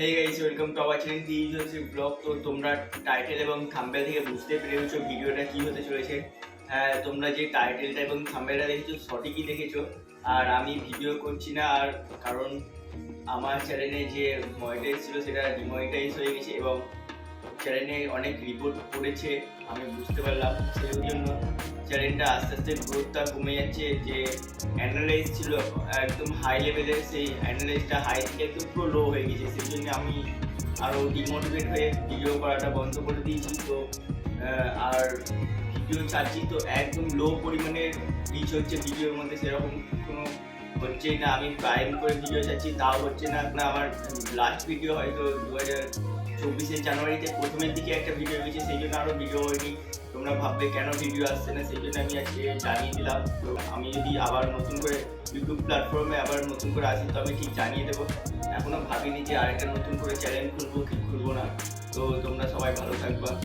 Hey guys welcome to our channel দি হচ্ছে blog তো তোমরা টাইটেল এবং থাম্বেল থেকে বুঝতে পেরেছ ভিডিওটা কি হতে চলেছে। হ্যাঁ তোমরা যে টাইটেলটা এবং থাম্বেলটা দেখেছ, সঠিকই দেখেছ। আর আমি ভিডিও করছি না, আর কারণ আমার চ্যানেলে যে মনিটাইজ ছিল সেটা ডিমনিটাইজ হয়ে গেছে এবং চ্যানেলে অনেক রিপোর্ট পড়েছে, আমি বুঝতে পারলাম। সেই জন্য চ্যানেলটা আস্তে আস্তে গ্রোথটা কমে যাচ্ছে, যে অ্যানালাইজ ছিল, একদম হাই লেভেলের সেই অ্যানালাইজটা হাই থেকে একটু পুরো লো হয়ে গেছে। সেই জন্য আমি আরও ডিমোটিভেট হয়ে ভিডিও করাটা বন্ধ করে দিয়েছি। তো আর ভিডিও ছাড়ছি, তো একদম লো পরিমাণে রিচ হচ্ছে ভিডিওর মধ্যে। সেরকম কোনো হচ্ছেই না। আমি প্রাইম করে ভিডিও ছাড়ছি, তাও হচ্ছে না। আমার লাস্ট ভিডিও হয়তো দু হাজার চব্বিশে জানুয়ারিতে প্রথমের দিকে একটা ভিডিও হয়েছে, সেই জন্য আরও ভিডিও হয়নি। তোমরা ভাববে, কেন ভিডিও আসছে না? সেই জন্য আমি আজকে জানিয়ে দিলাম। আমি যদি আবার নতুন করে ইউটিউব প্ল্যাটফর্মে আবার নতুন করে আসি তো আমি ঠিক জানিয়ে দেবো। এখনও ভাবিনি যে আরেকটা নতুন করে চ্যানেল খুলবো কি খুলবো না। তো তোমরা সবাই ভালো থাকবা।